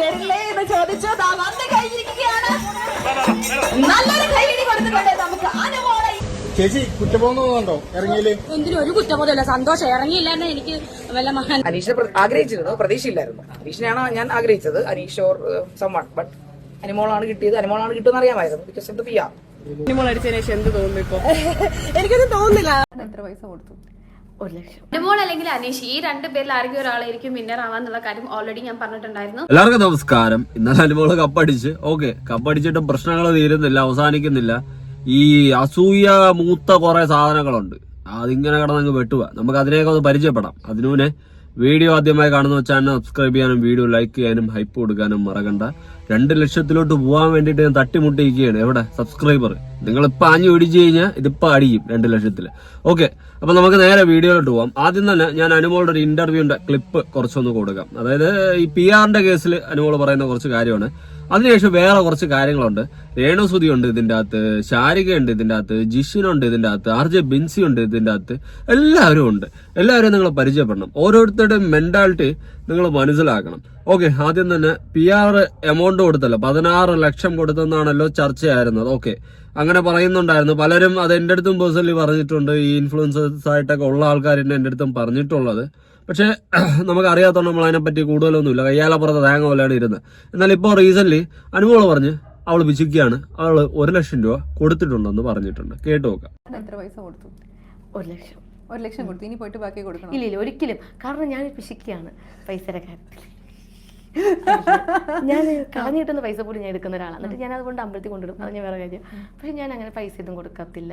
വരില്ലേ എന്ന് ചോദിച്ചു. ദാ വന്ന് കഴിഞ്ഞിരിക്കുകയാണ്. നല്ലൊരു കൈയിടി കൊടുത്തുകൊണ്ട് നമുക്ക്. അനുമോളെ ചേച്ചി കുറ്റബോധം ഇറങ്ങിയില്ലേ? ഇറങ്ങിയിൽ എന്തിനും ഒരു കുറ്റബോധമില്ല സന്തോഷം. ഇറങ്ങിയില്ലാന്ന് എനിക്ക് വല്ല മഹാൻ അനീഷിനെ പ്ര- ആഗ്രഹിച്ചിരുന്നു. പ്രതീക്ഷയില്ലായിരുന്നു. അനീഷിനെയാണ് ഞാൻ ആഗ്രഹിച്ചത്. അനീഷ് ഓർ സമ്മൺ ബട്ട് അനിമോളാണ് കിട്ടിയത്. അനിമോളാണ് കിട്ടുമെന്ന് അറിയാമായിരുന്നു because of the P R എനിക്കൊന്നും തോന്നുന്നില്ല. ഒരു ലക്ഷം. അനുമോൾ അല്ലെങ്കിൽ അനീഷ് ഈ രണ്ട് പേരിൽ ആരെങ്കിലും ഒരാളായിരിക്കും വിന്നർ ആവാന്നുള്ള കാര്യം ഓൾറെഡി ഞാൻ പറഞ്ഞിട്ടുണ്ടായിരുന്നു. എല്ലാവർക്കും നമസ്കാരം. ഇന്നലെ അനുമോൾ കപ്പടിച്ച് ഓക്കെ കപ്പടിച്ചിട്ടും പ്രശ്നങ്ങൾ തീരുന്നില്ല അവസാനിക്കുന്നില്ല. ഈ അസൂയ മൂത്ത കുറെ സാധനങ്ങളുണ്ട്. അതിങ്ങനെ കിടന്നങ്ങ് വെട്ടുക. നമുക്ക് അതിനെയൊക്കെ ഒന്ന് പരിചയപ്പെടാം. അതിനു മുന്നേ വീഡിയോ ആദ്യമായി കാണുന്ന ചാനൽ സബ്സ്ക്രൈബ് ചെയ്യാനും വീഡിയോ ലൈക്ക് ചെയ്യാനും ഹൈപ്പ് കൊടുക്കാനും മറക്കണ്ട. രണ്ട് ലക്ഷത്തിലോട്ട് പോകാൻ വേണ്ടിയിട്ട് ഞാൻ തട്ടിമുട്ടിയിരിക്കുകയാണ്. എവിടെ? സബ്സ്ക്രൈബർ നിങ്ങൾ ഇപ്പൊ ആഞ്ഞു പിടിച്ചു കഴിഞ്ഞാൽ ഇതിപ്പോ അടിക്കും രണ്ട് ലക്ഷത്തിൽ ഓക്കെ അപ്പൊ നമുക്ക് നേരെ വീഡിയോയിലോട്ട് പോവാം. ആദ്യം തന്നെ ഞാൻ അനുമോളുടെ ഒരു ഇന്റർവ്യൂവിന്റെ ക്ലിപ്പ് കുറച്ചൊന്ന് കൊടുക്കാം. അതായത് ഈ പി ആറിന്റെ കേസിൽ അനുമോൾ പറയുന്ന കുറച്ച് കാര്യമാണ്. അതിനുശേഷം വേറെ കുറച്ച് കാര്യങ്ങളുണ്ട്. രേണുസുതി ഉണ്ട് ഇതിന്റെ അകത്ത് ശാരിക ഉണ്ട് ഇതിന്റെ അകത്ത് ജിഷിനുണ്ട് ഇതിന്റെ അകത്ത് ആർ ജെ ബിൻസി ഉണ്ട് ഇതിന്റെ അകത്ത്. എല്ലാവരും ഉണ്ട്. എല്ലാവരും നിങ്ങൾ പരിചയപ്പെടണം. ഓരോരുത്തരുടെയും മെന്റാലിറ്റി നിങ്ങൾ മനസ്സിലാക്കണം. ഓക്കെ ആദ്യം തന്നെ പി ആർ എമൗണ്ട് കൊടുത്തല്ലോ. പതിനാറ് ലക്ഷം കൊടുത്തെന്നാണല്ലോ ചർച്ചയായിരുന്നത്. ഓക്കെ അങ്ങനെ പറയുന്നുണ്ടായിരുന്നു. പലരും അത് എന്റെ അടുത്തും പേഴ്സണലി പറഞ്ഞിട്ടുണ്ട്. ഈ ഇൻഫ്ലുവൻസേഴ്സ് ആയിട്ടൊക്കെ ഉള്ള ആൾക്കാർ എന്നെ എന്റെ അടുത്തും പറഞ്ഞിട്ടുള്ളത്. പക്ഷേ നമുക്ക് അറിയാത്തതുകൊണ്ട് നമ്മൾ അതിനെപ്പറ്റി കൂടുതലൊന്നുമില്ല. കയ്യാലപ്പുറത്ത് തേങ്ങ പോലെയാണ് ഇരുന്നത്. എന്നാൽ ഇപ്പോൾ റീസെന്റ്ലി അനുമോൾ പറഞ്ഞ് അവൾ വിജിക്കുകയാണ് അവൾ ഒരു ലക്ഷം രൂപ കൊടുത്തിട്ടുണ്ടെന്ന് പറഞ്ഞിട്ടുണ്ട്. കേട്ടു നോക്കാം. എത്ര പൈസ കൊടുത്തു? ഒരു ലക്ഷം. ഒരു ലക്ഷം കൊടുത്തു. ഇനി പോയിട്ട് ബാക്കി കൊടുക്കണം? ഇല്ല ഇല്ല ഒരിക്കലും. കാരണം ഞാൻ പിശിക്കുകയാണ് പൈസയുടെ കാര്യത്തിൽ. ഞാൻ കളഞ്ഞു കിട്ടുന്ന പൈസ പോലും ഞാൻ എടുക്കുന്ന ഒരാളാണ് എന്നിട്ട് ഞാൻ അതുകൊണ്ട് അമ്പലത്തിൽ കൊണ്ടിടും അത് ഞാൻ വേറെ കാര്യം. പക്ഷെ ഞാൻ അങ്ങനെ പൈസ ഒന്നും കൊടുക്കത്തില്ല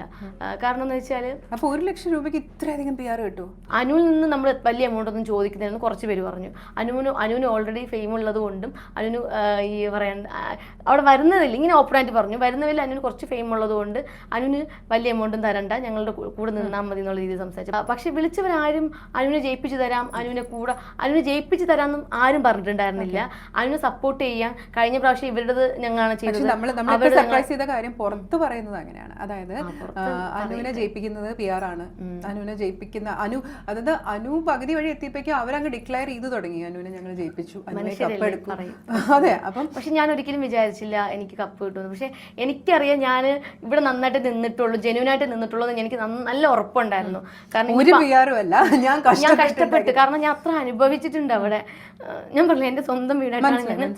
കാരണം എന്ന് വെച്ചാൽ അപ്പൊ ഒരു ലക്ഷം രൂപയ്ക്ക് ഇത്രയധികം പി ആർ കിട്ടുമോ അനുവിൽ നിന്ന് നമ്മൾ വലിയ എമൗണ്ട് ഒന്നും ചോദിക്കുന്നതിന് കുറച്ച് പേര് പറഞ്ഞു. അനുവിന് അനുവിന് ഓൾറെഡി ഫെയിം ഉള്ളത് കൊണ്ടും അനുവിന് ഈ പറയാൻ അവിടെ വരുന്നതില്ല? ഇങ്ങനെ ഓപ്പണായിട്ട് പറഞ്ഞു. വരുന്നതിൽ അനുവിന് കുറച്ച് ഫെയിം ഉള്ളത് കൊണ്ട് അനുവിന് വലിയ എമൗണ്ടും തരണ്ട. ഞങ്ങളുടെ കൂടെ നിന്നാൽ മതി എന്നുള്ള രീതിയിൽ സംസാരിച്ചു. പക്ഷെ വിളിച്ചവരാരും അനുവിനെ ജയിപ്പിച്ചു തരാം അനുവിനെ കൂടെ അനുവിനെ ജയിപ്പിച്ചു തരാമെന്നും ആരും പറഞ്ഞിട്ടുണ്ടായിരുന്നില്ല. അനുവിനെ സപ്പോർട്ട് ചെയ്യാൻ കഴിഞ്ഞ പ്രാവശ്യം ഇവരുടെ ഞങ്ങളാണ് ചെയ്തത്. നമ്മൾ നമ്മൾ സർപ്രൈസ് ചെയ്ത കാര്യം പുറത്ത് പറയുന്നത് അങ്ങനെയാണ്. അതായത് അനുവിനെ ജയിപ്പിക്കുന്നത് പി ആർ ആണ്. അനുവിനെ ജയിപ്പിക്കുന്ന അനു അതായത് അനു പകുതി വഴി എത്തിയപ്പോഴേക്കും അവരങ്ങ് ഡിക്ലെയർ ചെയ്തു തുടങ്ങി. അനുവിനെ ഞങ്ങൾ ജയിപ്പിച്ചു. അനുവിനെ കപ്പ് എടുക്കും അതെ അപ്പം പക്ഷെ ഞാൻ ഒരിക്കലും വിചാരിച്ചില്ല എനിക്ക് കപ്പ് കിട്ടുമെന്ന്. പക്ഷെ എനിക്കറിയാം ഞാൻ ഇവിടെ നന്നായിട്ട് നിന്നിട്ടുള്ളൂ ജെനുവിനായിട്ട് നിന്നിട്ടുള്ളൂ എന്ന് എനിക്ക് നല്ല ഉറപ്പുണ്ടായിരുന്നു. കാരണം ഒരു ഞാൻ കഷ്ടപ്പെട്ട്. കാരണം ഞാൻ അത്ര അനുഭവിച്ചിട്ടുണ്ട് അവിടെ. ഞാൻ പറഞ്ഞു എന്റെ സ്വന്തം വീടായിട്ടാണ് ഞാൻ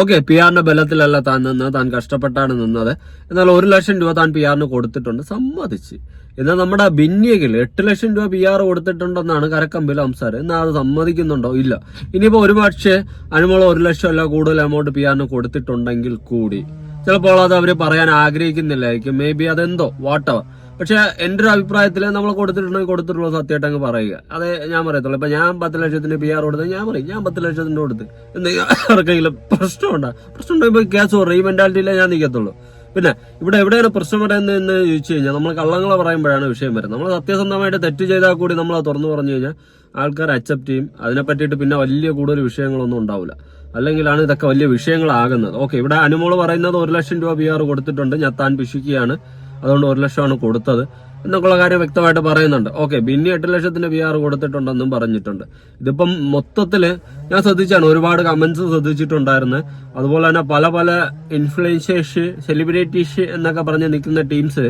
ഓക്കെ പി ആറിന്റെ ബലത്തിലല്ല താൻ നിന്നത് താൻ കഷ്ടപ്പെട്ടാണ് നിന്നത്. എന്നാൽ ഒരു ലക്ഷം രൂപ താൻ പി ആറിന് കൊടുത്തിട്ടുണ്ട് സമ്മതിച്ച്. എന്നാൽ നമ്മുടെ ബിന്നിയകിൽ എട്ട് ലക്ഷം രൂപ പി ആർ കൊടുത്തിട്ടുണ്ടെന്നാണ് കരക്കമ്പിൽ സംസാരം. എന്നാൽ അത് സമ്മതിക്കുന്നുണ്ടോ? ഇല്ല. ഇനിയിപ്പോ ഒരു പക്ഷേ അനുമോളം ഒരു ലക്ഷം അല്ല കൂടുതൽ എമൗണ്ട് പി ആറിന് കൊടുത്തിട്ടുണ്ടെങ്കിൽ കൂടി. ചിലപ്പോൾ അത് അവർ പറയാൻ ആഗ്രഹിക്കുന്നില്ലായിരിക്കും. മേ ബി അതെന്തോ വാട്ടവർ പക്ഷെ എന്റെ ഒരു അഭിപ്രായത്തിൽ നമ്മൾ കൊടുത്തിട്ടുണ്ടെങ്കിൽ കൊടുത്തിട്ടുള്ള സത്യമായിട്ട് അങ്ങ് പറയുക. അതെ ഞാൻ പറയത്തുള്ളൂ. ഇപ്പൊ ഞാൻ പത്ത് ലക്ഷത്തിന്റെ പി ആർ കൊടുത്ത് ഞാൻ പറയും ഞാൻ പത്ത് ലക്ഷത്തിന്റെ കൊടുത്ത്. എന്തെങ്കിലും ആർക്കെങ്കിലും പ്രശ്നമുണ്ടോ പ്രശ്നം ഉണ്ടാകുമ്പോൾ കേസ് പറയും. ഈ മെന്റാലിറ്റിയിലേ ഞാൻ നിൽക്കത്തുള്ളൂ പിന്നെ ഇവിടെ എവിടെയാണ് പ്രശ്നം വരുന്നത് എന്ന് ചോദിച്ചു കഴിഞ്ഞാൽ നമ്മൾ കള്ളങ്ങളെ പറയുമ്പോഴാണ് വിഷയം വരുന്നത്. നമ്മൾ സത്യസന്ധമായിട്ട് തെറ്റ് ചെയ്താൽ കൂടി നമ്മൾ തുറന്നു പറഞ്ഞു കഴിഞ്ഞാൽ ആൾക്കാർ അക്സെപ്റ്റ് ചെയ്യും. അതിനെ പറ്റിയിട്ട് പിന്നെ വലിയ കൂടുതൽ വിഷയങ്ങളൊന്നും ഉണ്ടാവില്ല. അല്ലെങ്കിലാണ് ഇതൊക്കെ വലിയ വിഷയങ്ങളാകുന്നത്. ഓക്കെ ഇവിടെ അനുമോൾ പറയുന്നത് ഒരു ലക്ഷം രൂപ പി ആർ കൊടുത്തിട്ടുണ്ട്. ഞാൻ താൻ പിശിക്കുകയാണ് അതുകൊണ്ട് ഒരു ലക്ഷമാണ് കൊടുത്തത് എന്നൊക്കെയുള്ള കാര്യം വ്യക്തമായിട്ട് പറയുന്നുണ്ട്. ഓക്കെ പിന്നെ എട്ട് ലക്ഷത്തിന്റെ പി ആർ കൊടുത്തിട്ടുണ്ടെന്നും പറഞ്ഞിട്ടുണ്ട്. ഇതിപ്പം മൊത്തത്തിൽ ഞാൻ ശ്രദ്ധിച്ചാണ് ഒരുപാട് കമന്റ്സ് ശ്രദ്ധിച്ചിട്ടുണ്ടായിരുന്നു. അതുപോലെ തന്നെ പല പല ഇൻഫ്ലുവൻസേഴ്സ് സെലിബ്രിറ്റീസ് എന്നൊക്കെ പറഞ്ഞ് നിൽക്കുന്ന ടീംസ്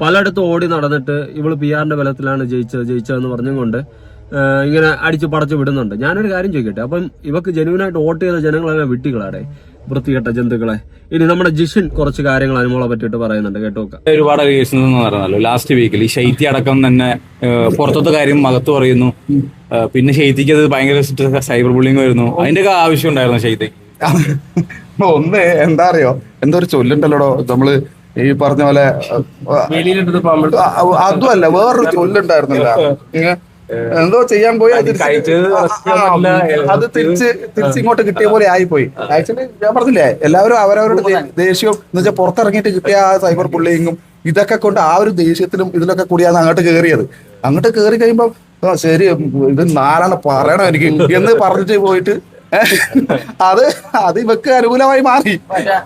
പലയിടത്തും ഓടി നടന്നിട്ട് ഇവൾ പി ആറിന്റെ ബലത്തിലാണ് ജയിച്ചത് ജയിച്ചതെന്ന് പറഞ്ഞുകൊണ്ട് കൊണ്ട് ഇങ്ങനെ അടിച്ചു പടച്ചു വിടുന്നുണ്ട്. ഞാനൊരു കാര്യം ചോദിക്കട്ടെ അപ്പം ഇവക്ക് ജനുവിനായിട്ട് വോട്ട് ചെയ്ത ജനങ്ങളെല്ലാം വിട്ടികളാടെ വൃത്തികെട്ട ജന്തുക്കളെ. ഇനി നമ്മുടെ ജിഷിൻ കുറച്ച് കാര്യങ്ങൾ അനുമോളെ പറ്റിയിട്ട് പറയുന്നുണ്ട്. കേട്ടോ ഒരുപാട് കേസ് പറഞ്ഞല്ലോ. ലാസ്റ്റ് വീക്കിൽ ഈ ശൈത്യ അടക്കം തന്നെ പുറത്തത്തെ കാര്യം മകത്ത് പറയുന്നു. പിന്നെ ശൈത്യക്ക് അത് ഭയങ്കര സൈബർ ബുള്ളിങ് വരുന്നു. അതിന്റെ ഒക്കെ ആവശ്യം ഉണ്ടായിരുന്നു ശൈത്യക്ക്. ഒന്ന് എന്താ അറിയോ? എന്തോ ഒരു ചൊല്ലുണ്ടല്ലോടോ? നമ്മൾ ഈ പറഞ്ഞ പോലെ അതും അതുമല്ല വേറൊരു ചൊല്ലുണ്ടായിരുന്നില്ല. എന്തോ ചെയ്യാൻ പോയി അത് തിരിച്ച് തിരിച്ച് ഇങ്ങോട്ട് കിട്ടിയ പോലെ ആയിപ്പോയി. ആക്ച്വലി ഞാൻ പറഞ്ഞില്ലേ എല്ലാവരും അവരവരുടെ ദേഷ്യവും എന്ന് വെച്ചാൽ പുറത്തിറങ്ങിയിട്ട് കിട്ടിയ ആ സൈബർ ബുള്ളിങ്ങും ഇതൊക്കെ കൊണ്ട് ആ ഒരു ദേഷ്യത്തിലും ഇതിലൊക്കെ കൂടിയാണ് അങ്ങോട്ട് കയറിയത് അങ്ങോട്ട് കയറി കഴിയുമ്പോൾ ആ ശരി ഇത് നാലാണ് പറയണം എനിക്ക്? എന്ന് പറഞ്ഞിട്ട് പോയിട്ട് അത് അത് ഇവക്ക് അനുകൂലമായി മാറി.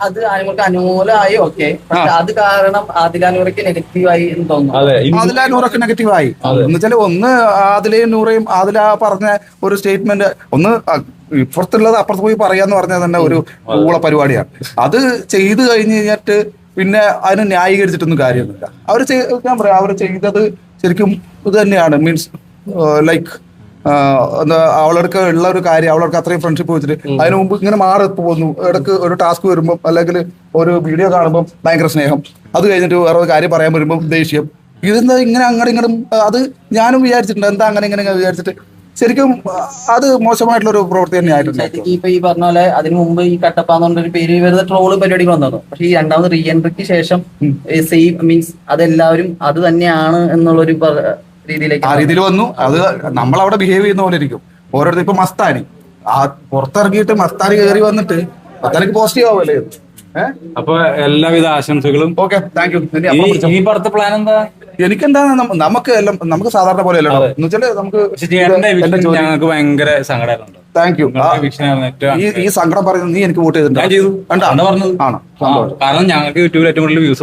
അത് അനുമോൾക്ക് അനുകൂലമായി ഓക്കെ. പക്ഷെ അത് കാരണം ആദിലാനൂറയ്ക്ക് നെഗറ്റീവായി എന്ന് തോന്നുന്നു. ആദിലാനൂറക്ക് നെഗറ്റീവായി നൂറൊക്കെ നെഗറ്റീവ് ആയി എന്ന് വെച്ചാൽ ഒന്ന് ആദിലയും നൂറയും ആദില പറഞ്ഞ ഒരു സ്റ്റേറ്റ്മെന്റ് ഒന്ന് ഇപ്പുറത്തുള്ളത് അപ്പുറത്ത് പോയി പറയാന്ന് പറഞ്ഞാൽ തന്നെ ഒരു ഊള പരിപാടിയാണ്. അത് ചെയ്തു കഴിഞ്ഞ് കഴിഞ്ഞിട്ട് പിന്നെ അതിനെ ന്യായീകരിച്ചിട്ടൊന്നും കാര്യമൊന്നുമില്ല. അവർ ഞാൻ പറയാം അവർ ചെയ്തത് ശരിക്കും ഇത് തന്നെയാണ്. മീൻസ് ലൈക്ക് അവളടുക്ക് ഉള്ള ഒരു കാര്യം അവളടുക്ക് അത്രയും ഫ്രണ്ട്ഷിപ്പ് വെച്ചിട്ട് അതിന് മുമ്പ് ഇങ്ങനെ മാറി പോകുന്നു. ഇടയ്ക്ക് ഒരു ടാസ്ക് വരുമ്പോൾ അല്ലെങ്കിൽ ഒരു വീഡിയോ കാണുമ്പോൾ ഭയങ്കര സ്നേഹം. അത് കഴിഞ്ഞിട്ട് വേറെ ഒരു കാര്യം പറയാൻ വരുമ്പോൾ ദേഷ്യം. ഇതെന്താ ഇങ്ങനെ അങ്ങോട്ടും ഇങ്ങോട്ടും അത് ഞാനും വിചാരിച്ചിട്ടുണ്ട്. എന്താ അങ്ങനെ ഇങ്ങനെ വിചാരിച്ചിട്ട്? ശരിക്കും അത് മോശമായിട്ടുള്ള ഒരു പ്രവൃത്തി തന്നെയായിട്ടുണ്ട് ഇപ്പൊ ഈ പറഞ്ഞ പോലെ അതിനു മുമ്പ് ഈ കട്ടപ്പ എന്ന് പറഞ്ഞൊരു പേര് വെറുതെ ട്രോൾ പരിപാടികൾ വന്നു പക്ഷെ ഈ രണ്ടാമത് റീ എൻട്രിക്ക് ശേഷം സെയിം മീൻസ് അതെല്ലാവരും അത് തന്നെയാണ് എന്നുള്ളൊരു രീതിയിലേക്ക് ആ രീതിയിൽ വന്നു. അത് നമ്മൾ അവിടെ ബിഹേവ് ചെയ്യുന്ന പോലെ ഇരിക്കും. ഓരോരുത്തർ ഇപ്പൊ മസ്താനി. ആ പുറത്തിറങ്ങിയിട്ട് മസ്താനി കയറി വന്നിട്ട് മസ്താനിക്ക് പോസിറ്റീവ് ആവുമല്ലേ? അപ്പൊ എല്ലാവിധ ആശംസകളും. ഓക്കെ താങ്ക് യു ഈ- ഇനി പ്ലാൻ എന്താ? എനിക്കെന്താ നമുക്ക് എല്ലാം നമുക്ക് സാധാരണ പോലെ അല്ലല്ലോ. എന്ന് വെച്ചാൽ നമുക്ക് ഞങ്ങൾക്ക് ഭയങ്കര താങ്ക് യു ഈ സങ്കടം പറയുന്നത് നീ എനിക്ക് വോട്ട് ചെയ്തിട്ടുണ്ട്. ആണോ? കാരണം ഞങ്ങൾക്ക് യൂട്യൂബിൽ ഏറ്റവും കൂടുതൽ വ്യൂസ്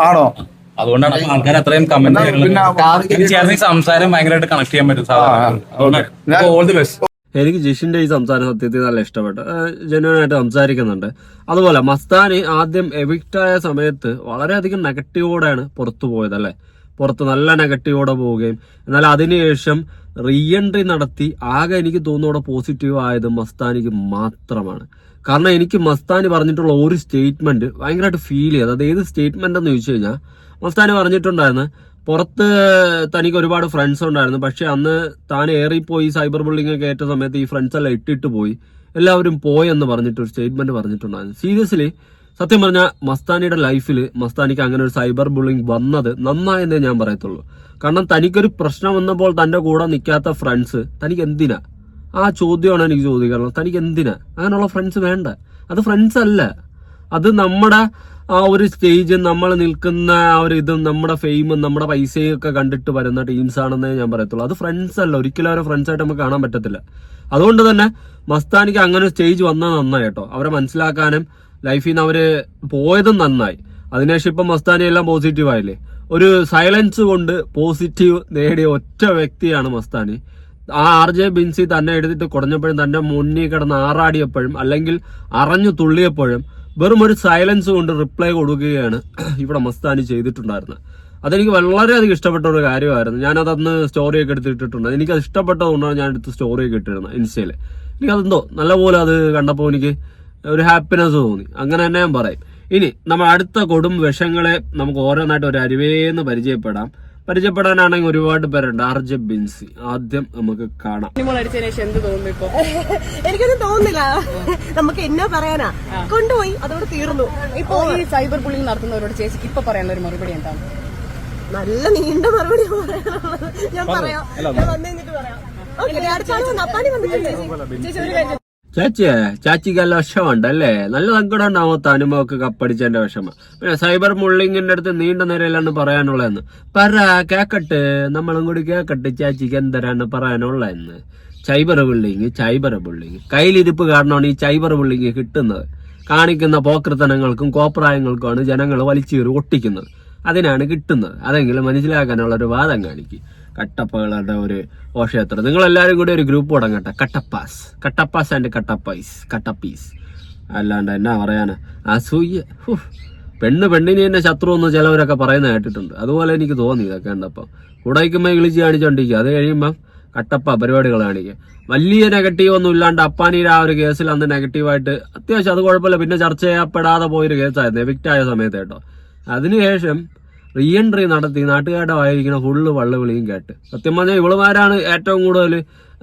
ആണോ? അതുകൊണ്ടാണ് ആൾക്കാർ അത്രയും കമന്റ് സംസാരം ഭയങ്കരമായിട്ട് കണക്ട് ചെയ്യാൻ പറ്റും സാധാരണ. ഓൾ ദി ബെസ്റ്റ് എനിക്ക് ജിഷിന്റെ ഈ സംസാരം സത്യത്തിൽ നല്ല ഇഷ്ടപ്പെട്ടു. ജനുവനായിട്ട് സംസാരിക്കുന്നുണ്ട്. അതുപോലെ മസ്താനി ആദ്യം എവിക്റ്റായ ആയ സമയത്ത് വളരെയധികം നെഗറ്റീവോടെയാണ് പുറത്തു പോയത് അല്ലെ? പുറത്ത് നല്ല നെഗറ്റീവോടെ പോവുകയും എന്നാൽ അതിനുശേഷം റീ എൻട്രി നടത്തി ആകെ എനിക്ക് തോന്നുന്നു പോസിറ്റീവ് ആയത് മസ്താനിക്ക് മാത്രമാണ്. കാരണം എനിക്ക് മസ്താനി പറഞ്ഞിട്ടുള്ള ഒരു സ്റ്റേറ്റ്മെന്റ് ഭയങ്കരമായിട്ട് ഫീൽ ചെയ്ത്. അത് ഏത് സ്റ്റേറ്റ്മെന്റ് എന്ന് ചോദിച്ചു കഴിഞ്ഞാൽ മസ്താനി പറഞ്ഞിട്ടുണ്ടായിരുന്നു പുറത്ത് തനിക്ക് ഒരുപാട് ഫ്രണ്ട്സ് ഉണ്ടായിരുന്നു പക്ഷെ അന്ന് താൻ ഏറിപ്പോയി സൈബർ ബുള്ളിങ് ഒക്കെ ഏറ്റ സമയത്ത് ഈ ഫ്രണ്ട്സ് എല്ലാം ഇട്ടിട്ട് പോയി. എല്ലാവരും പോയെന്ന് പറഞ്ഞിട്ട് ഒരു സ്റ്റേറ്റ്മെന്റ് പറഞ്ഞിട്ടുണ്ടായിരുന്നു. സീരിയസ്ലി സത്യം പറഞ്ഞാൽ മസ്താനിയുടെ ലൈഫിൽ മസ്താനിക്ക് അങ്ങനെ ഒരു സൈബർ ബുള്ളിങ് വന്നത് നന്നായെന്നേ ഞാൻ പറയത്തുള്ളൂ. കാരണം തനിക്കൊരു പ്രശ്നം വന്നപ്പോൾ തന്റെ കൂടെ നിൽക്കാത്ത ഫ്രണ്ട്സ് തനിക്ക് എന്തിനാ? ആ ചോദ്യമാണ് എനിക്ക് ചോദിക്കാനുള്ളത്. തനിക്ക് എന്തിനാ? അങ്ങനെയുള്ള ഫ്രണ്ട്സ് വേണ്ട. അത് ഫ്രണ്ട്സ് അല്ല. അത് നമ്മുടെ ആ ഒരു സ്റ്റേജ് നമ്മൾ നിൽക്കുന്ന ആ ഒരു ഇതും നമ്മുടെ ഫെയിമും നമ്മുടെ പൈസയും ഒക്കെ കണ്ടിട്ട് വരുന്ന ടീംസ് ആണെന്നേ ഞാൻ പറയത്തുള്ളൂ. അത് ഫ്രണ്ട്സ് അല്ല. ഒരിക്കലും അവരെ ഫ്രണ്ട്സ് ആയിട്ട് നമുക്ക് കാണാൻ പറ്റത്തില്ല. അതുകൊണ്ട് തന്നെ മസ്താനിക്ക് അങ്ങനെ സ്റ്റേജ് വന്നത് നന്നായി കേട്ടോ. അവരെ മനസ്സിലാക്കാനും ലൈഫിൽ നിന്ന് അവർ പോയതും നന്നായി. അതിനുശേഷം ഇപ്പം മസ്താനി എല്ലാം പോസിറ്റീവ് ആയില്ലേ? ഒരു സൈലൻസ് കൊണ്ട് പോസിറ്റീവ് നേടിയ ഒറ്റ വ്യക്തിയാണ് മസ്താനി. ആ ആർ ജെ ബിൻസി തന്നെ എടുത്തിട്ട് കുറഞ്ഞപ്പോഴും തന്റെ മുന്നിൽ കിടന്ന് ആറാടിയപ്പോഴും അല്ലെങ്കിൽ അറഞ്ഞു തുള്ളിയപ്പോഴും വെറും ഒരു സൈലൻസ് കൊണ്ട് റിപ്ലൈ കൊടുക്കുകയാണ് ഇവിടെ മസ്താനി ചെയ്തിട്ടുണ്ടായിരുന്നത്. അതെനിക്ക് വളരെയധികം ഇഷ്ടപ്പെട്ട ഒരു കാര്യമായിരുന്നു. ഞാനത് അന്ന് സ്റ്റോറിയൊക്കെ എടുത്ത് ഇട്ടിട്ടുണ്ട്. എനിക്കത് ഇഷ്ടപ്പെട്ടതുകൊണ്ടാണ് ഞാൻ എടുത്ത് സ്റ്റോറിയൊക്കെ ഇട്ടിരുന്നത് ഇൻസ്റ്റയിൽ എനിക്കതെന്തോ നല്ലപോലെ അത് കണ്ടപ്പോൾ എനിക്ക് ഒരു ഹാപ്പിനെസ് തോന്നി. അങ്ങനെ തന്നെ ഞാൻ പറയും. ഇനി നമ്മൾ അടുത്ത കൊടും വിഷങ്ങളെ നമുക്ക് ഓരോന്നായിട്ട് ഒരു അരുവേന്ന് പരിചയപ്പെടാം. പരിചയപ്പെടാനാണെങ്കിൽ ഒരുപാട് പേരുണ്ട്. ആർജെ ബിൻസി. ആദ്യം നമുക്ക് കാണാം. അടിച്ചതിന് ശേഷം എന്ത് തോന്നുന്നു ഇപ്പൊ? എനിക്കൊന്നും തോന്നുന്നില്ല. നമുക്ക് എന്നാ പറയാനാ? കൊണ്ടുപോയി. അതോട് തീർന്നു. ഇപ്പൊ ഈ സൈബർ ബുള്ളിങ് നടത്തുന്നവരോട് ചേച്ചിക്ക് ഇപ്പൊ പറയാനുള്ള ഒരു മറുപടി എന്താ? നല്ല നീണ്ട മറുപടി പറയാനുള്ളത് ഞാൻ പറയാം. ഞാൻ വന്നു കഴിഞ്ഞിട്ട് പറയാം. ഓക്കെ അടുത്ത ആഴ്ച നപ്പാനി വന്നിട്ടുണ്ട് ചേച്ചി. ഒരു കാര്യം ചാച്ചിയെ ചാച്ചിക്ക് നല്ല വിഷമുണ്ട് അല്ലേ നല്ല സങ്കടം ഉണ്ടാവും അനുഭവമൊക്കെ കപ്പടിച്ചതിന്റെ വിഷമം. പിന്നെ സൈബർ മുള്ളിങ്ങിന്റെ അടുത്ത് നീണ്ട നിരയിലാണ് പറയാനുള്ളതെന്ന്. പറ കേക്കട്ടെ. നമ്മളും കൂടി കേക്കട്ടെ ചാച്ചിക്ക് എന്തരാണ് പറയാനുള്ളതെന്ന്. Cyber bullying cyber bullying. കയ്യിലിരിപ്പ് കാരണമാണ് ഈ സൈബർ ബുള്ളിങ് കിട്ടുന്നത്. കാണിക്കുന്ന പോക്രത്തനങ്ങൾക്കും കോപ്രായങ്ങൾക്കുമാണ് ജനങ്ങൾ വലിച്ചീറി ഒട്ടിക്കുന്നത്. അതിനാണ് കിട്ടുന്നത്. അതെങ്കിലും മനസ്സിലാക്കാനുള്ള ഒരു വാദം കാണിക്കും. കട്ടപ്പകളുടെ ഒരു ഘോഷയാത്ര. നിങ്ങൾ എല്ലാവരും കൂടി ഒരു ഗ്രൂപ്പ് തുടങ്ങട്ടെ. കട്ടപ്പാസ്. കട്ടപ്പാസ് ആൻഡ് കട്ടപ്പൈസ്. കട്ടപ്പീസ്. അല്ലാണ്ട് എന്നാ പറയാനാ? അസൂയ. പെണ്ണ് പെണ്ണിന് തന്നെ ശത്രു എന്ന് ചിലവരൊക്കെ പറയുന്ന കേട്ടിട്ടുണ്ട്. അതുപോലെ എനിക്ക് തോന്നി ഇതൊക്കെ ഉണ്ടപ്പം കൂടായിക്കുമ്പോൾ ഇളിച്ച് കാണിച്ചോണ്ടിരിക്കുക. അത് കഴിയുമ്പം കട്ടപ്പ പരിപാടികൾ കാണിക്കുക. വലിയ നെഗറ്റീവ് ഒന്നും ഇല്ലാണ്ട് അപ്പാനിയുടെ ആ ഒരു കേസിൽ അന്ന് നെഗറ്റീവായിട്ട് അത്യാവശ്യം അത് കുഴപ്പമില്ല. പിന്നെ ചർച്ച ചെയ്യപ്പെടാതെ പോയൊരു കേസായിരുന്നു എവിക്റ്റ് ആയ സമയത്ത് കേട്ടോ. അതിനുശേഷം റീ എൻട്രി നടത്തി നാട്ടുകാരുടെ വായിരിക്കുന്ന ഫുള്ള് വള്ള വിളിയും കേട്ട്. സത്യം പറഞ്ഞാൽ ഇവളുമാരാണ് ഏറ്റവും കൂടുതൽ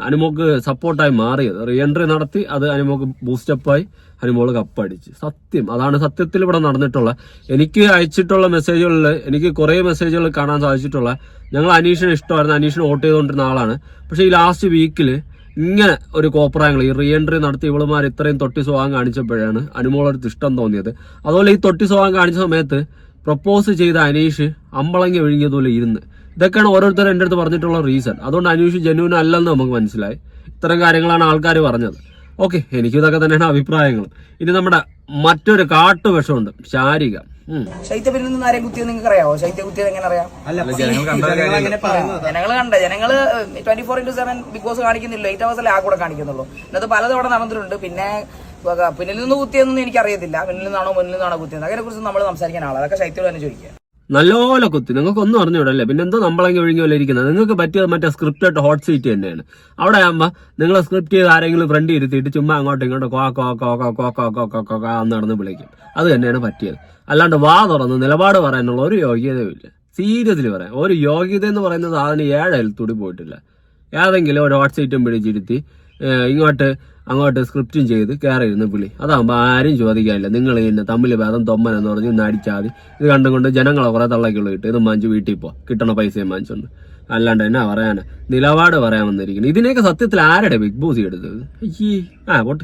അനുമോക്ക് സപ്പോർട്ടായി മാറിയത്. റീ എൻട്രി നടത്തി അത് അനുമോക്ക് ബൂസ്റ്റപ്പായി അനുമോൾ കപ്പടിച്ച്. സത്യം അതാണ് സത്യത്തിൽ ഇവിടെ നടന്നിട്ടുള്ള. എനിക്ക് അയച്ചിട്ടുള്ള മെസ്സേജുകളിൽ എനിക്ക് കുറേ മെസ്സേജുകൾ കാണാൻ സാധിച്ചിട്ടുള്ള ഞങ്ങൾ അനീഷിന് ഇഷ്ടമായിരുന്നു. അനീഷിന് വോട്ട് ചെയ്തുകൊണ്ടിരുന്ന ആളാണ്. പക്ഷേ ഈ ലാസ്റ്റ് വീക്കിൽ ഇങ്ങനെ ഒരു കോപ്രായങ്ങൾ ഈ റീ എൻട്രി നടത്തി ഇവളുമാർ ഇത്രയും തൊട്ടി സ്വഭാവം കാണിച്ചപ്പോഴാണ് അനുമോളടുത്ത് ഇഷ്ടം തോന്നിയത്. അതുപോലെ ഈ തൊട്ടി സ്വഭാവം കാണിച്ച സമയത്ത് പ്രപ്പോസ് ചെയ്ത അനീഷ് അമ്പളങ്ങി ഒഴുകിയതുപോലെ ഇരുന്ന്. ഇതൊക്കെയാണ് ഓരോരുത്തരും എന്റെ അടുത്ത് പറഞ്ഞിട്ടുള്ള റീസൺ അതുകൊണ്ട് അനീഷ് ജനുവിൻ അല്ലെന്ന് നമുക്ക് മനസ്സിലായി. ഇത്തരം കാര്യങ്ങളാണ് ആൾക്കാർ പറഞ്ഞത്. ഓക്കെ എനിക്കും ഇതൊക്കെ തന്നെയാണ് അഭിപ്രായങ്ങൾ. ഇനി നമ്മുടെ മറ്റൊരു കാട്ടുവിഷമുണ്ട്. ശാരിക. ഉം. ശൈത്യ പിന്നിൽ നിന്ന് ആരെയും കുത്തിയത് നിങ്ങൾക്ക് അറിയാവോ ശൈത്യ കുത്തിയത് എങ്ങനെ അറിയാം ജനങ്ങൾ കണ്ട ജനങ്ങൾ twenty four into seven Bigg Boss കാണിക്കുന്നില്ല. എയ്റ്റ് ആ കൂടെ കാണിക്കുന്നുള്ളൂ. ഇന്നത്തെ പലതവണ നടന്നിട്ടുണ്ട്. പിന്നെ പിന്നിൽ നിന്ന് കുത്തിയെന്നൊന്നും എനിക്കറിയത്തില്ല. പിന്നിൽ നിന്നാണോ മുന്നിൽ നിന്നാണോ കുത്തിയത് അതിനെ കുറിച്ച് നമ്മൾ സംസാരിക്കാൻ ആളാണ് അതൊക്കെ ശൈത്യോട് തന്നെ ചോദിക്കുക. നല്ലപോലെ കുത്തി. നിങ്ങൾക്ക് ഒന്നും അറിഞ്ഞൂടല്ലേ പിന്നെ എന്തോ നമ്മളെങ്കിൽ ഒഴുകി പോലെ ഇരിക്കുന്നത് നിങ്ങൾക്ക് പറ്റിയത് മറ്റേ സ്ക്രിപ്റ്റഡ് ഹോട്ട് സീറ്റ് തന്നെയാണ്. അവിടെ ആകുമ്പോൾ നിങ്ങൾ സ്ക്രിപ്റ്റ് ചെയ്ത് ആരെങ്കിലും ഫ്രണ്ട് ഇരുത്തിയിട്ട് ചുമ്മാ അങ്ങോട്ടും ഇങ്ങോട്ടും കോ കോ കോ കോ കോ കോ കോ കോ കോ എന്ന് നടന്ന് വിളിക്കും. അത് തന്നെയാണ് പറ്റിയത്. അല്ലാണ്ട് വാ തുറന്ന് നിലപാട് പറയാനുള്ള ഒരു യോഗ്യതയുമില്ല. സീരിയസ്ലി പറയാം. ഒരു യോഗ്യത എന്ന് പറയുന്നത് സാധനം ഏഴ് എൽത്തൂടി പോയിട്ടില്ല. ഏതെങ്കിലും ഒരു ഹോട്ട് സീറ്റും പിടിച്ചിരുത്തി ഇങ്ങോട്ട് അങ്ങോട്ട് സ്ക്രിപ്റ്റും ചെയ്ത് കയറി ഇരുന്ന് വിളി. അതാകുമ്പോൾ ആരും ചോദിക്കാനില്ല. നിങ്ങൾ ഇന്ന് തമ്മിൽ ഭേദം തൊമ്മൻ എന്ന് പറഞ്ഞ് ഇന്ന് അടിച്ചാൽ മതി ഇത് കണ്ടും കൊണ്ട് ജനങ്ങളെ കുറെ തള്ളക്കുള്ള കിട്ടും. ഇത് മാഞ്ച് വീട്ടിൽ പോ കിട്ടണ പൈസയും മാഞ്ചുണ്ട് അല്ലാണ്ട് എന്നാ പറയാനാ? നിലപാട് പറയാൻ വന്നിരിക്കുന്നു. ഇതിനെയൊക്കെ സത്യത്തിൽ ആരുടെ ബിഗ് ബോസ് എടുത്തത്? ഈ ആ പോട്ട്.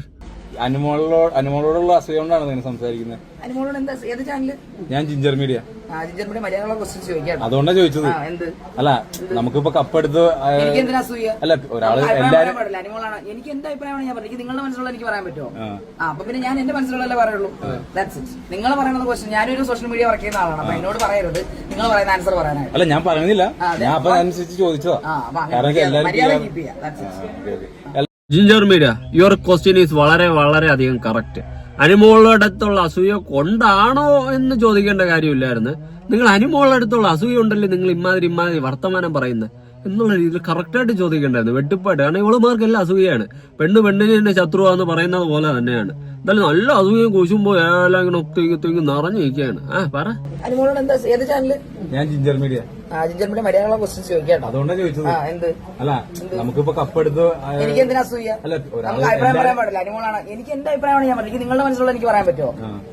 അനുമോളോട് അനുമോളോടുള്ള അസൂയ കൊണ്ടാണ് നിങ്ങൾ സംസാരിക്കുന്നത്. അനുമോളോട് എന്താ ഏത് ചാനൽ ഞാൻ ജിഞ്ചർ മീഡിയ ആദ്യം മലയാളം ക്വസ്റ്റ്യൻസ് ചോദിക്കാം അതുകൊണ്ടാണ് ചോദിച്ചത്. ആ എന്ത്? അല്ല നമുക്കിപ്പോ കപ്പെടുത്ത് ആ, എനിക്ക് എന്തിനാ അസൂയ? അല്ല ഒരാൾ അഭിപ്രായം എല്ലാരും പാടില്ല. അനുമോളാണ്. എനിക്ക് എന്താ അഭിപ്രായമാണ് ഞാൻ പറഞ്ഞത് എനിക്ക് നിങ്ങളുടെ മനസ്സിലുള്ള എനിക്ക് പറയാൻ പറ്റുമോ? ആ. ആ അപ്പൊ പിന്നെ ഞാൻ എന്റെ മനസ്സിലുള്ളല്ലേ പറയുള്ളൂ. ദാറ്റ്സ് ഇറ്റ് നിങ്ങൾ പറയുന്നത് ക്വസ്റ്റൻ ഞാനൊരു സോഷ്യൽ മീഡിയ വർക്ക് ചെയ്യുന്ന ആളാണ്. അപ്പൊ എന്നോട് പറയരുത്. നിങ്ങൾ പറയുന്ന ആൻസർ പറയാനായിട്ട്. അല്ല ഞാൻ പറയുന്നില്ല. ആ, അതെ. ഞാൻ അപ്പൊ അനുസരിച്ച് ചോദിച്ചതാ. ആ അപ്പൊ അങ്ങനെ കാരണം മര്യാദ ചെയ്യാം. That's it. ആ, okay, okay. Ginger Media your question is വളരെ വളരെ അധികം കറക്റ്റ് അനുമോളുടെ അടുത്തുള്ള അസൂയ കൊണ്ടാണോ എന്ന് ചോദിക്കേണ്ട കാര്യമില്ലായിരുന്നു. നിങ്ങൾ അനുമോളുടെ അടുത്തുള്ള അസൂയ ഉണ്ടല്ലേ നിങ്ങൾ ഇമാതിരി ഇമാതിരി വർത്തമാനം പറയുന്നത് എന്നുള്ള രീതിയിൽ കറക്റ്റായിട്ട് ചോദിക്കേണ്ടായിരുന്നു. വെട്ടിപ്പായിട്ട്. കാരണം ഇവളുമാർക്കെല്ലാം അസൂയാണ് പെണ്ണ് പെണ്ണിന് തന്നെ ശത്രുവാന്ന് പറയുന്നത് പോലെ തന്നെയാണ്. എന്തായാലും നല്ല അസൂയം കുശുമ്പോ എല്ലാം ഇങ്ങനെ ഒത്തിങ്ങി തിങ്ങി നിറഞ്ഞു നിൽക്കുകയാണ് ആ പറ. അനുമോളോട് എന്താ ഏത് ചാനൽ ഞാൻ ജിഞ്ചർ മീഡിയ ജിഞ്ചർമിന്റെ മലയാളം ക്വസ്റ്റ്യൻസ് ചോദിക്കാം അതുകൊണ്ടാണ് ചോദിച്ചത്. ആ എന്ത്? അല്ല നമുക്കിപ്പോ കപ്പെടുത്ത് എനിക്ക് എന്തിനാ അസൂയ? അല്ല നമുക്ക് അഭിപ്രായം പറയാൻ പാടില്ല. അനുമോളാണ്. എനിക്ക് എന്റെ അഭിപ്രായമാണ് ഞാൻ പറഞ്ഞത്. നിങ്ങളുടെ മനസ്സിലുള്ള എനിക്ക് പറയാൻ പറ്റുമോ?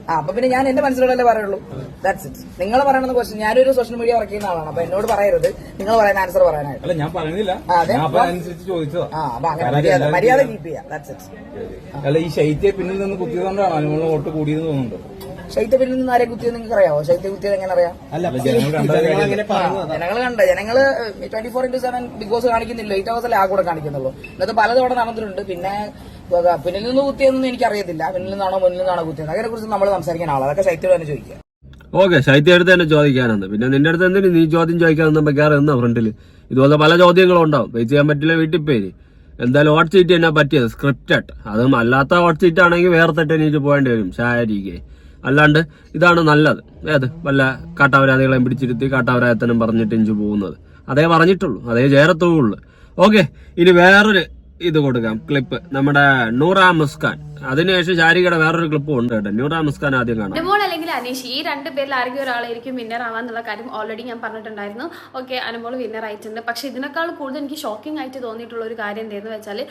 ആ. അപ്പൊ പിന്നെ ഞാൻ എന്റെ മനസ്സിലുള്ളതല്ലേ പറയുള്ളൂ. ദാറ്റ്സ് ഇറ്റ് നിങ്ങൾ പറയുന്ന ക്വസ്റ്റ്യൻ ഞാനൊരു സോഷ്യൽ മീഡിയ വർക്ക് ചെയ്യുന്ന ആളാണ്. അപ്പൊ എന്നോട് പറയരുത്. നിങ്ങൾ പറയുന്ന ആൻസർ പറയാനായിട്ട്. അല്ല ഞാൻ പറയുന്നില്ല. ആ, അപ്പൊ അങ്ങനെ മര്യാദ മര്യാദ കീപ്പ് ചെയ്യാം. ദാറ്റ്സ് ഇറ്റ് അല്ല ഈ ശൈത്യ പിന്നിൽ നിന്ന് കുത്തിയതുകൊണ്ടാണ് അനുമോളം വോട്ട് കൂടിയെന്ന് തോന്നുന്നുണ്ടോ? ശൈത്യ പിന്നിൽ നിന്ന് ആരെ കുത്തിയത് നിങ്ങൾക്ക് അറിയാവോ? ശൈത്യ കുത്തിയത് എങ്ങനെ അറിയാം? അല്ല ജനങ്ങൾ കണ്ട ജനങ്ങൾ twenty four into seven Bigg Boss കാണിക്കുന്നില്ല. എയ്റ്റ് അവേഴ്സിലെ ആ കൂടെ കാണിക്കുന്നുള്ളൂ. ഇന്നത്തെ പലതവണ നടന്നിട്ടുണ്ട്. പിന്നെ പിന്നിൽ നിന്ന് എനിക്ക് എനിക്കറിയത്തില്ല. പിന്നിൽ നിന്നാണോ മുന്നിൽ നിന്നാണോ കുത്തിയത് അതിനെ കുറിച്ച് നമ്മൾ സംസാരിക്കാൻ ആളാണ് അതൊക്കെ ശൈത്യം തന്നെ ചോദിക്കുക. ഓക്കെ ശൈത്യ അടുത്ത് തന്നെ ചോദിക്കാനുണ്ട്. പിന്നെ നിന്റെ അടുത്ത് എന്തിനു നീ ചോദ്യം ചോദിക്കാൻ നിന്നപ്പോ കയറി നിന്ന ഫ്രണ്ടിൽ ഇതുപോലെ പല ചോദ്യങ്ങളും ഉണ്ടാവും. വെയിറ്റ് ചെയ്യാൻ പറ്റില്ല വീട്ടിൽ പേര് എന്തായാലും ഹോട്ട് സീറ്റ് തന്നെ പറ്റിയത്? സ്ക്രിപ്റ്റഡ് അതും അല്ലാത്ത ഹോട്ട് സീറ്റ് ആണെങ്കിൽ വേറെ തട്ടെ നീറ്റ് പോകേണ്ടി വരും. ശാരീരികെ. അല്ലാണ്ട് ഇതാണ് നല്ലത്. ഏത്? വല്ല കാട്ടാവരാതികളെയും പിടിച്ചിരുത്തി കാട്ടാവരായത്തനും പറഞ്ഞിട്ട് ഇഞ്ചു പോകുന്നത്. അതേ പറഞ്ഞിട്ടുള്ളൂ. അതേ ചേരത്തുള്ളൂ ഓക്കെ ഇനി വേറൊരു ഇത് കൊടുക്കാം. ക്ലിപ്പ്. നമ്മുടെ നൂറാം മുസ്കാൻ. അതിനുശേഷം ശാരികയുടെ വേറൊരു ക്ലിപ്പും ഉണ്ട് കേട്ടോ. നൂറ മുസ്കാൻ ആദ്യം കാണാം. അനുമോൾ അല്ലെങ്കിൽ അനീഷ് ഈ രണ്ട് പേരിൽ ആരെങ്കിലും ഒരാളായിരിക്കും വിന്നർ ആവാന്നുള്ള കാര്യം ഓൾറെഡി ഞാൻ പറഞ്ഞിട്ടുണ്ടായിരുന്നു. ഓക്കെ അനുമോൾ വിന്നർ ആയിട്ടുണ്ട്. പക്ഷെ ഇതിനേക്കാൾ കൂടുതൽ എനിക്ക് ഷോക്കിംഗ് ആയിട്ട് തോന്നിയിട്ടുള്ള ഒരു കാര്യം എന്തെന്ന് വെച്ചാൽ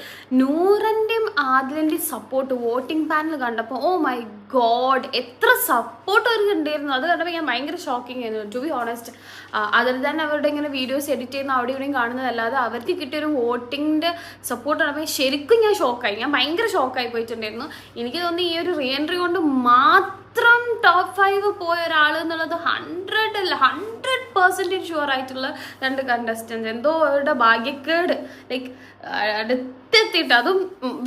നൂറിന്റെയും ആദിലിന്റെയും സപ്പോർട്ട് വോട്ടിംഗ് പാനൽ കണ്ടപ്പോൾ ഓ മൈ ഗോഡ് എത്ര സപ്പോർട്ട് അവർക്ക് ഉണ്ടായിരുന്നു. അത് കണ്ടപ്പോൾ ഞാൻ ഭയങ്കര ഷോക്കിംഗ് ആയിരുന്നു. ടു ബി ഓണസ്റ്റ് അതിൽ തന്നെ അവരുടെ ഇങ്ങനെ വീഡിയോസ് എഡിറ്റ് ചെയ്യുന്ന അവിടെ ഇവിടെയും കാണുന്നതല്ലാതെ അവർക്ക് കിട്ടിയൊരു വോട്ടിങ്ങിന്റെ സപ്പോർട്ട് കണ്ടപ്പോൾ ശരിക്കും ഞാൻ ഷോക്കായി ഞാൻ ഭയങ്കര ഷോക്കായി പോയിട്ടുണ്ടായിരുന്നു. എനിക്ക് തോന്നി ഈ ഒരു റീഎൻട്രി കൊണ്ട് മാത്രം ടോപ്പ് ഫൈവ് പോയ ഒരാൾ എന്നുള്ളത് ഹൺഡ്രഡ് അല്ല ഹൺഡ്രഡ് പെർസെന്റേജ് ഷുവർ ആയിട്ടുള്ള രണ്ട് കണ്ടസ്റ്റൻസ് എന്തോ അവരുടെ ഭാഗ്യക്കേട്. ലൈക്ക് അടുത്തെത്തിയിട്ട് അതും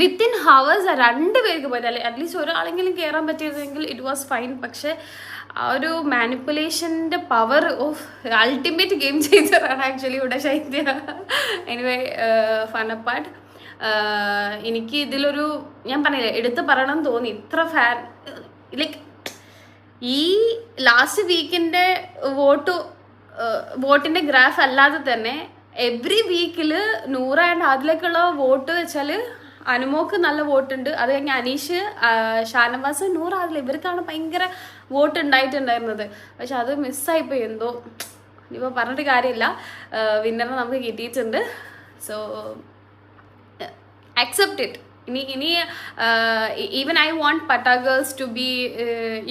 വിത്തിൻ ഹവേഴ്സ് രണ്ട് പേർക്ക് പോയത്. അല്ലെ അറ്റ്ലീസ്റ്റ് ഒരാളെങ്കിലും കയറാൻ പറ്റിയതെങ്കിൽ ഇറ്റ് വാസ് ഫൈൻ പക്ഷേ ആ ഒരു മാനിപ്പുലേഷന്റെ പവർ ഓഫ് അൾട്ടിമേറ്റ് ഗെയിം ചേഞ്ചറാണ് ആക്ച്വലി ഇവിടെ ശൈത്യ. എനിവേ ഫൺ അപ്പാർട്ട് എനിക്ക് ഇതിലൊരു ഞാൻ പറഞ്ഞില്ല എടുത്ത് പറയണം തോന്നി. ഇത്ര ഫാൻ ലൈക്ക് ഈ ലാസ്റ്റ് വീക്കിന്റെ വോട്ട് വോട്ടിന്റെ ഗ്രാഫ് അല്ലാതെ തന്നെ എവറി വീക്കിൽ നൂറ് അതിലേക്കുള്ള വോട്ട് വെച്ചാൽ അനുമോക്ക് നല്ല വോട്ടുണ്ട്. അത് കഴിഞ്ഞ് അനീഷ് ഷാനവാസ് നൂറ് അതിൽ ഇവർക്കാണ് ഭയങ്കര വോട്ട് ഉണ്ടായിട്ടുണ്ടായിരുന്നത്. പക്ഷെ അത് മിസ്സായിപ്പോയി എന്തോ ഇനിയിപ്പോൾ പറഞ്ഞിട്ട് കാര്യമില്ല. വിന്നറിനെ നമുക്ക് കിട്ടിയിട്ടുണ്ട്. സോ അക്സെപ്റ്റ് ഇറ്റ് ഇനി ഇനി ഈവൻ ഐ വോണ്ട് പട്ട ഗേൾസ് ടു ബി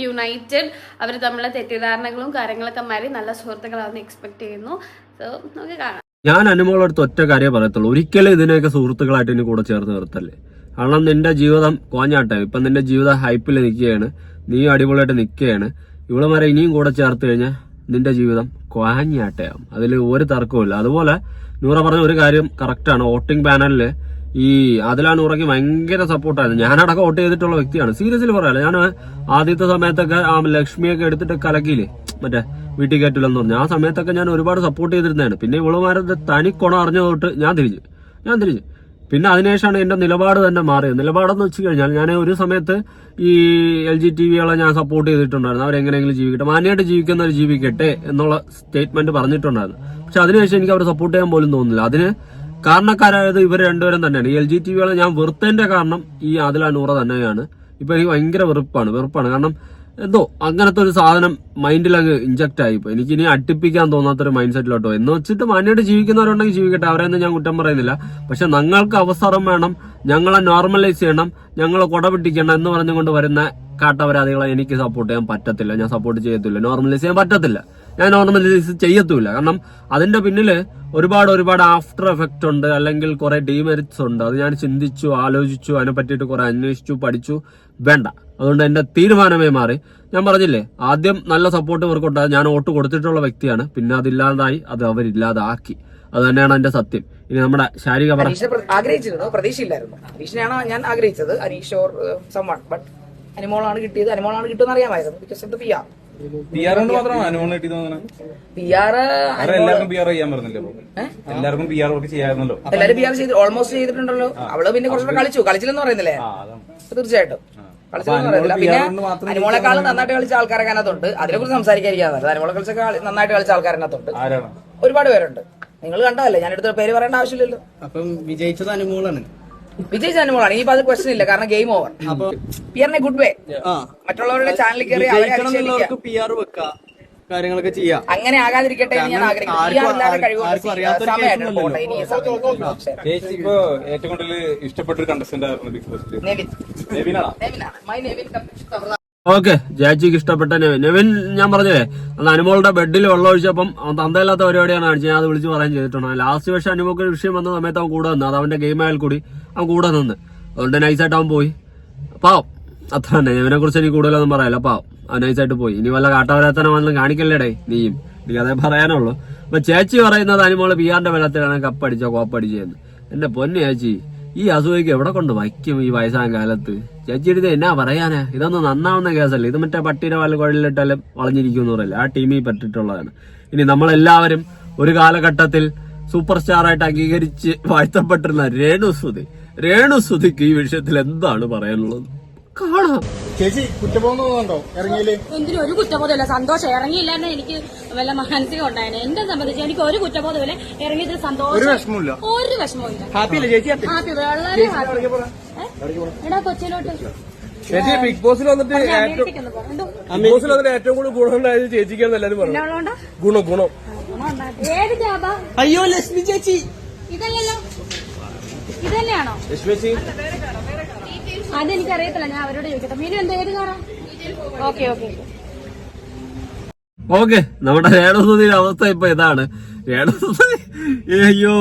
യുണൈറ്റഡ് അവർ തമ്മിലുള്ള തെറ്റിദ്ധാരണകളും കാര്യങ്ങളൊക്കെ മാറി നല്ല സുഹൃത്തുക്കളാണെന്ന് എക്സ്പെക്ട് ചെയ്യുന്നു. സോ നമുക്ക് കാണാം. ഞാൻ അനുമോളടുത്ത് ഒറ്റ കാര്യം പറയത്തുള്ളൂ. ഒരിക്കലും ഇതിനെയൊക്കെ സുഹൃത്തുക്കളായിട്ട് ഇനി കൂടെ ചേർത്ത് നിർത്തല്ലേ? കാരണം നിന്റെ ജീവിതം കോഞ്ഞാട്ടെ. ഇപ്പൊ നിന്റെ ജീവിതം ഹൈപ്പിൽ നിൽക്കുകയാണ്. നീ അടിപൊളിയായിട്ട് നിൽക്കുകയാണ്. ഇവളുമാരെ ഇനിയും കൂടെ ചേർത്ത് കഴിഞ്ഞാൽ നിന്റെ ജീവിതം കോഞ്ഞാട്ടയാവും. അതിൽ ഒരു തർക്കവുമില്ല. അതുപോലെ നൂറ പറഞ്ഞ ഒരു കാര്യം കറക്റ്റാണ് വോട്ടിംഗ് പാനലിൽ ഈ അതിലാണ് ഉറങ്ങി ഭയങ്കര സപ്പോർട്ടായിരുന്നു. ഞാനടക്കം വോട്ട് ചെയ്തിട്ടുള്ള വ്യക്തിയാണ്. സീരിയസ്ലി പറയാലോ ഞാൻ ആദ്യത്തെ സമയത്തൊക്കെ ആ ലക്ഷ്മിയൊക്കെ എടുത്തിട്ട് കലക്കിയില്ലേ? മറ്റേ വീട്ടിൽ കയറ്റില്ലെന്ന് പറഞ്ഞു. ആ സമയത്തൊക്കെ ഞാൻ ഒരുപാട് സപ്പോർട്ട് ചെയ്തിരുന്നതാണ്. പിന്നെ ഇവളുമാരുടെ തനി കൊണ അറിഞ്ഞു തൊട്ട് ഞാൻ തിരിഞ്ഞു. ഞാൻ തിരിഞ്ഞു. പിന്നെ അതിനുശേഷമാണ് എന്റെ നിലപാട് തന്നെ മാറിയത്. നിലപാടെന്ന് വെച്ച് കഴിഞ്ഞാൽ ഞാൻ ഒരു സമയത്ത് ഈ എൽ ജി ടി വികളെ ഞാൻ സപ്പോർട്ട് ചെയ്തിട്ടുണ്ടായിരുന്നു. അവരെങ്ങനെയെങ്കിലും ജീവിക്കട്ടെ മാന്യമായിട്ട് ജീവിക്കുന്നവർ ജീവിക്കട്ടെ എന്നുള്ള സ്റ്റേറ്റ്മെന്റ് പറഞ്ഞിട്ടുണ്ടായിരുന്നു. പക്ഷെ അതിനുശേഷം എനിക്ക് അവരെ സപ്പോർട്ട് ചെയ്യാൻ പോലും തോന്നുന്നില്ല. അതിന് കാരണക്കാരായത് ഇവർ രണ്ടുപേരും തന്നെയാണ്. എൽ ജി ടി വികളെ ഞാൻ വെറുത്തതിന്റെ കാരണം ഈ ആദില നൂറ തന്നെയാണ്. ഇപ്പൊ എനിക്ക് ഭയങ്കര വെറുപ്പാണ് വെറുപ്പാണ്. കാരണം എന്തോ അങ്ങനത്തെ ഒരു സാധനം മൈൻഡിൽ അങ്ങ് ഇഞ്ചക്ട് ആയി എനിക്ക് ഇനി അട്ടിപ്പിക്കാൻ തോന്നാത്തൊരു മൈൻഡ് സെറ്റിലോട്ടോ എന്ന് വെച്ചിട്ട് മാന്യമായിട്ട് ജീവിക്കുന്നവരുണ്ടെങ്കിൽ ജീവിക്കട്ടെ. അവരെയൊന്നും ഞാൻ കുറ്റം പറയുന്നില്ല. പക്ഷെ ഞങ്ങൾക്ക് അവസരം വേണം. ഞങ്ങളെ നോർമലൈസ് ചെയ്യണം. ഞങ്ങളെ കൊടപിട്ടിക്കണം എന്ന് പറഞ്ഞുകൊണ്ട് വരുന്ന കാട്ടപരാധികളെ എനിക്ക് സപ്പോർട്ട് ചെയ്യാൻ പറ്റത്തില്ല. ഞാൻ സപ്പോർട്ട് ചെയ്യത്തില്ല. നോർമലൈസ് ചെയ്യാൻ പറ്റത്തില്ല. ഞാൻ നോർമലൈസ് ചെയ്യത്തുമില്ല കാരണം അതിന്റെ പിന്നിൽ ഒരുപാട് ഒരുപാട് ആഫ്റ്റർ എഫക്റ്റ് ഉണ്ട് അല്ലെങ്കിൽ കുറെ ഡീമെറിറ്റ്സ് ഉണ്ട്. അത് ഞാൻ ചിന്തിച്ചു ആലോചിച്ചു അതിനെ പറ്റിയിട്ട് കുറെ അന്വേഷിച്ചു പഠിച്ചു. വേണ്ട. അതുകൊണ്ട് എന്റെ തീരുമാനമേ മാറി. ഞാൻ പറഞ്ഞില്ലേ ആദ്യം നല്ല സപ്പോർട്ട് ഇവർക്കുണ്ട് ഞാൻ വോട്ട് കൊടുത്തിട്ടുള്ള വ്യക്തിയാണ്. പിന്നെ അതില്ലാതായി അത് അവരില്ലാതാക്കി. അത് തന്നെയാണ് എന്റെ സത്യം. ഇനി നമ്മുടെ ശാരീരിക ആഗ്രഹിച്ചിരുന്നു? പ്രതീക്ഷയില്ലായിരുന്നു. ഞാൻ ആഗ്രഹിച്ചത്? അനീഷ് ഓർ ബട്ട് അനിമോളാണ് കിട്ടിയത്. അനിമോളാണ് കിട്ടുമെന്ന് അറിയാമായിരുന്നു. Because of the P R കൊണ്ട് മാത്രമാണ് പി ആർ എല്ലാവർക്കും പി ആർ ചെയ്യാൻ പറഞ്ഞില്ലേ എല്ലാവർക്കും പി ആർ വർക്ക് ചെയ്യാറുണ്ടല്ലോ. എല്ലാവരും പി ആർ ചെയ്ത് ഓൾമോസ്റ്റ് ചെയ്തിട്ടുണ്ടല്ലോ. അവൾ പിന്നെ കുറച്ചുകൂടെ കളിച്ചു. കളിച്ചില്ലെന്ന് പറയുന്നില്ലേ? തീർച്ചയായിട്ടും. കളിച്ചതെന്ന് പറയുന്നില്ല. പിന്നെ അനിമോളെക്കാളും നന്നായിട്ട് കളിച്ച ആൾക്കാരൊക്കെ അതിനകത്തുണ്ട്. അതിനെ കുറിച്ച് സംസാരിക്കാതിരിക്കാതെ. അനിമോളെ കളിച്ച നന്നായിട്ട് കളിച്ച ആൾക്കാരനകത്തുണ്ട് ഒരുപാട് പേരുണ്ട്. നിങ്ങൾ കണ്ടതല്ലേ? ഞാൻ എടുത്ത പേര് പറയേണ്ട ആവശ്യമില്ലല്ലോ. അപ്പം വിജയിച്ചത് അനുമോളാണ്. വിജയ് അനുമോളാണ് ഇനിയിപ്പോ അത് ക്വസ്റ്റൻ ഇല്ല. കാരണം ഗെയിം ഓവർ പിയറിനെ ഗുഡ് വേ മറ്റുള്ളവരുടെ ചാനലിൽ കയറി അവരെ. പി ആർ വെക്കാം. കാര്യങ്ങളൊക്കെ ചെയ്യാം. അങ്ങനെ ആകാതിരിക്കട്ടെ ഞാൻ ആഗ്രഹിക്കുന്നു. ഇപ്പൊ ഏറ്റവും കൂടുതൽ ഇഷ്ടപ്പെട്ട ഒരു കണ്ടസ്റ്റന്റ് ആയിരുന്നു ബിഗ് ബോസിൽ ഓക്കെ ജാജിക്ക് ഇഷ്ടപ്പെട്ട നെവിൻ. നെവിൻ ഞാൻ പറഞ്ഞേ അന്ന് അനുമോളുടെ ബെഡിൽ വെള്ളം ഒഴിച്ചപ്പം തന്തയില്ലാത്ത പരിപാടിയാണ് കാണിച്ചത്. ഞാൻ അത് വിളിച്ച് പറയാൻ ചെയ്തിട്ടുണ്ട്. ലാസ്റ്റ് പക്ഷെ അനുമോക്ക് വിഷയം വന്ന സമയത്ത് അവൻ കൂടെ നിന്ന്. അത് അവന്റെ ഗെയിം ആയാൽ കൂടി അവൻ കൂടെ നിന്ന്. അതുകൊണ്ട് നൈസായിട്ട് അവൻ പോയി. പാവം. അത്ര തന്നെ. നെവിനെ കുറിച്ച് എനിക്ക് കൂടുതലൊന്നും പറയാല്ല പാവം. അവൻ നൈസായിട്ട് പോയി. ഇനി വല്ല കാട്ടവരാത്തനെ വന്ന് കാണിക്കല്ലേടേ? നീയും. എനിക്ക് അതേ പറയാനുള്ളൂ. അപ്പൊ ചേച്ചി പറയുന്നത് അനുമോൾ പിയാറിന്റെ വെള്ളത്തിലാണ് കപ്പടിച്ചോ കോപ്പടിച്ചെന്ന് എന്റെ പൊന്നു ചേച്ചി. ഈ അസൂയക്ക് എവിടെ കൊണ്ട് വയ്ക്കും ഈ വയസ്സാം കാലത്ത്? ജഡ്ജി എടുത്ത് എന്നാ പറയാനാ? ഇതൊന്നും നന്നാവുന്ന കേസല്ല? ഇത് മറ്റേ പട്ടിയുടെ വല്ല കുഴലിലിട്ടാലും വളഞ്ഞിരിക്കും എന്ന് ആ ടീമിൽ പറ്റിട്ടുള്ളതാണ് ഇനി നമ്മളെല്ലാവരും ഒരു കാലഘട്ടത്തിൽ സൂപ്പർ സ്റ്റാർ ആയിട്ട് അംഗീകരിച്ച് വാഴ്ത്തപ്പെട്ടിരുന്ന രേണു രേണുസുതിക്ക് ഈ വിഷയത്തിൽ എന്താണ് പറയാനുള്ളത്? കാണാം. ചേച്ചി കുറ്റബോധമുണ്ടോ തോന്നുന്നുണ്ടോ ഇറങ്ങിയിൽ എന്തിനും ഒരു കുറ്റബോധമില്ല. സന്തോഷം. ഇറങ്ങിയില്ലാന്ന് എനിക്ക് വല്ല മാനസികം ഉണ്ടായിരുന്നു എന്നെ സംബന്ധിച്ച് എനിക്ക് ഒരു കുറ്റബോധമില്ല. ഇറങ്ങിയതിൽ സന്തോഷം. ഒരു വിഷമമില്ല ഒരു വിഷമമില്ല ഹാപ്പി. അല്ലേ ചേച്ചി ഹാപ്പി. വളരെ? എടാ കൊച്ചിയിലോട്ട് ചേച്ചി ബിഗ് ബോസിൽ വന്നിട്ട് ബിഗ് ബോസിൽ വന്നിട്ട് ഏറ്റവും കൂടുതൽ ഗുണം ഉണ്ടായത് ചേച്ചിക്കാന്ന് എല്ലാരും പറഞ്ഞു? ഗുണം ഗുണം. ഗുണം ഏത് ജാബാ? അയ്യോ ലക്ഷ്മി ചേച്ചി. ഇതല്ലല്ലോ. ഇതന്നെയാണോ? ലക്ഷ്മി അതെനിക്കറിയത്തില്ല ഞാൻ അവരോട് ചോദിക്കട്ടെ. മീനു എന്താ ഏത് കാറാ ഓക്കെ ഓക്കെ. ഓക്കെ നമ്മുടെ രേണുസുതിയുടെ അവസ്ഥ ഇപ്പൊ ഇതാണ്. രേണുസുതി അയ്യോ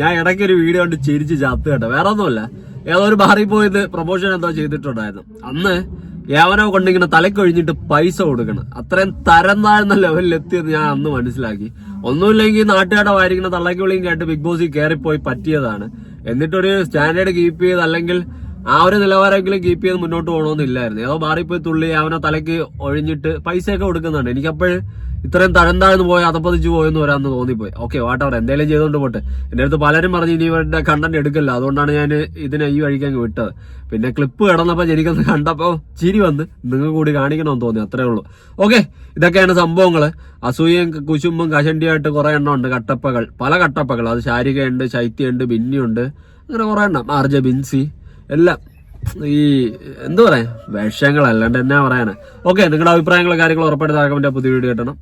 ഞാൻ ഇടയ്ക്ക് ഒരു വീഡിയോ കണ്ട് ചിരിച്ച് ചത്ത് കേട്ടോ. വേറെ ഒന്നുമല്ല ഏതോ ഒരു ബാറിൽ പോയത് പ്രൊമോഷൻ എന്തോ ചെയ്തിട്ടുണ്ടായിരുന്നു. അന്ന് യവനോ കൊണ്ടിങ്ങനെ തലക്കൊഴിഞ്ഞിട്ട് പൈസ കൊടുക്കണം. അത്രയും തരം താഴ്ന്ന ലെവലിൽ എത്തിയെന്ന് ഞാൻ അന്ന് മനസ്സിലാക്കി. ഒന്നുമില്ലെങ്കിൽ നാട്ടുകാരുടെ വായിരിക്കുന്ന തള്ളക്കി വിളിയും കേട്ട് ബിഗ് ബോസിൽ കയറിപ്പോയി പറ്റിയതാണ്. എന്നിട്ടൊരു സ്റ്റാൻഡേർഡ് കീപ്പ് ചെയ്ത് അല്ലെങ്കിൽ ആ ഒരു നിലവാരമെങ്കിലും കീപ്പ് ചെയ്ത് മുന്നോട്ട് പോകണമെന്നില്ലായിരുന്നു ഏതോ മാറിപ്പോയി പോയി തുള്ളി അവനെ തലയ്ക്ക് ഒഴിഞ്ഞിട്ട് പൈസയൊക്കെ കൊടുക്കുന്നുണ്ട്. എനിക്കപ്പോഴ് ഇത്രയും തഴം താഴ്ന്നു പോയി അതപ്പതിച്ചു പോയെന്ന് വരാന്ന് തോന്നിപ്പോയി. ഓക്കെ വാട്ടവർ എന്തെങ്കിലും ചെയ്തുകൊണ്ട് പോട്ടെ. എന്റെ അടുത്ത് പലരും പറഞ്ഞു ഇനി ഇവരുടെ കണ്ടന്റ് എടുക്കില്ല. അതുകൊണ്ടാണ് ഞാൻ ഇതിനെ ഈ വഴിക്ക് വിട്ടത്. പിന്നെ ക്ലിപ്പ് കിടന്നപ്പോ എനിക്കത് കണ്ടപ്പോൾ ചിരി വന്ന് നിങ്ങൾ കൂടി കാണിക്കണമെന്ന് തോന്നി അത്രേ ഉള്ളൂ. ഓക്കെ ഇതൊക്കെയാണ് സംഭവങ്ങൾ അസൂയയും കുശുമ്പും കശണ്ടിയായിട്ട് കുറെ എണ്ണം ഉണ്ട് കട്ടപ്പകൾ. പല കട്ടപ്പകൾ. അത് ശാരികയുണ്ട് ശൈത്യമുണ്ട് ബിന്നിയുണ്ട്. അങ്ങനെ കുറെ എണ്ണം. ആർജ ബിൻസി എല്ലാം. ഈ എന്തു പറയാ? വിഷയങ്ങൾ എന്നാ പറയാനാ? ഓക്കെ നിങ്ങളുടെ അഭിപ്രായങ്ങളും കാര്യങ്ങളും ഉറപ്പായിട്ട് താഴെ പുതിയ വീഡിയോ കിട്ടണം